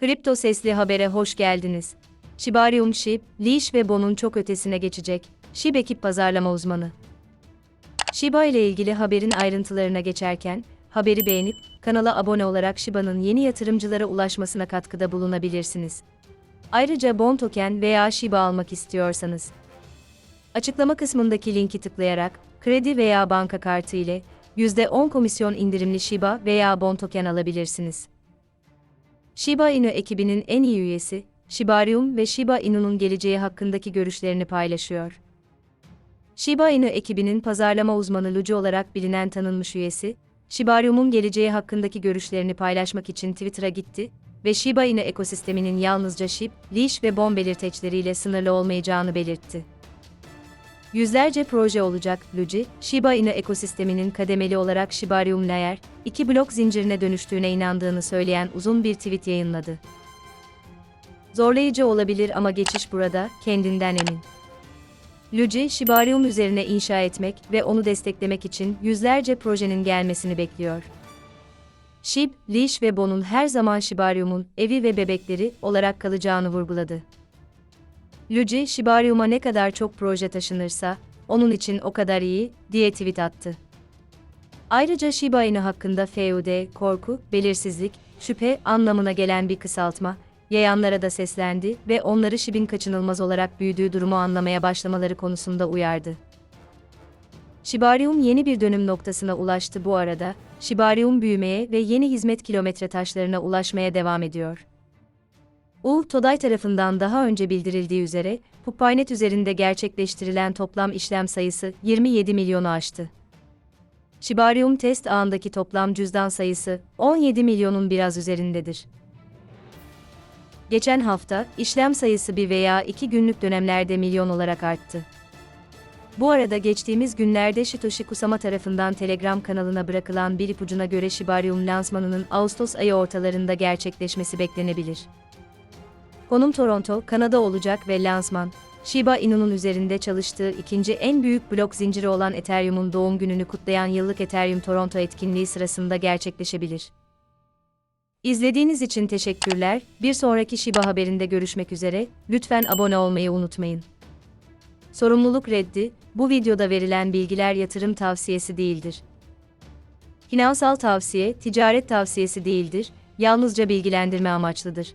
Kripto Sesli Haber'e hoş geldiniz. Shibarium SHIB, Leash ve Bon'un çok ötesine geçecek. SHIB ekip pazarlama uzmanı. Shiba ile ilgili haberin ayrıntılarına geçerken, haberi beğenip, kanala abone olarak Shiba'nın yeni yatırımcılara ulaşmasına katkıda bulunabilirsiniz. Ayrıca Bon token veya Shiba almak istiyorsanız, açıklama kısmındaki linki tıklayarak, kredi veya banka kartı ile %10 komisyon indirimli Shiba veya Bon token alabilirsiniz. Shiba Inu ekibinin en iyi üyesi, Shibarium ve Shiba Inu'nun geleceği hakkındaki görüşlerini paylaşıyor. Shiba Inu ekibinin pazarlama uzmanı Luci olarak bilinen tanınmış üyesi, Shibarium'un geleceği hakkındaki görüşlerini paylaşmak için Twitter'a gitti ve Shiba Inu ekosisteminin yalnızca SHIB, Leash ve BOM belirteçleriyle sınırlı olmayacağını belirtti. Yüzlerce proje olacak, Luci, Shiba Inu ekosisteminin kademeli olarak Shibarium Layer, iki blok zincirine dönüştüğüne inandığını söyleyen uzun bir tweet yayınladı. Zorlayıcı olabilir ama geçiş burada, kendinden emin. Luci, Shibarium üzerine inşa etmek ve onu desteklemek için yüzlerce projenin gelmesini bekliyor. Shib, Leash ve Bon'un her zaman Shibarium'un evi ve bebekleri olarak kalacağını vurguladı. Luigi, Shibarium'a ne kadar çok proje taşınırsa, onun için o kadar iyi, diye tweet attı. Ayrıca Shiba Inu hakkında FUD, korku, belirsizlik, şüphe anlamına gelen bir kısaltma, yayanlara da seslendi ve onları Shib'in kaçınılmaz olarak büyüdüğü durumu anlamaya başlamaları konusunda uyardı. Shibarium yeni bir dönüm noktasına ulaştı bu arada, Shibarium büyümeye ve yeni hizmet kilometre taşlarına ulaşmaya devam ediyor. U, Today tarafından daha önce bildirildiği üzere, Pupaynet üzerinde gerçekleştirilen toplam işlem sayısı 27 milyonu aştı. Shibarium test ağındaki toplam cüzdan sayısı 17 milyonun biraz üzerindedir. Geçen hafta, işlem sayısı bir veya iki günlük dönemlerde milyon olarak arttı. Bu arada geçtiğimiz günlerde Shitoshi Kusama tarafından Telegram kanalına bırakılan bir ipucuna göre Shibarium lansmanının Ağustos ayı ortalarında gerçekleşmesi beklenebilir. Konum Toronto, Kanada olacak ve lansman, Shiba Inu'nun üzerinde çalıştığı ikinci en büyük blok zinciri olan Ethereum'un doğum gününü kutlayan yıllık Ethereum Toronto etkinliği sırasında gerçekleşebilir. İzlediğiniz için teşekkürler. Bir sonraki Shiba haberinde görüşmek üzere. Lütfen abone olmayı unutmayın. Sorumluluk reddi, bu videoda verilen bilgiler yatırım tavsiyesi değildir. Finansal tavsiye, ticaret tavsiyesi değildir, yalnızca bilgilendirme amaçlıdır.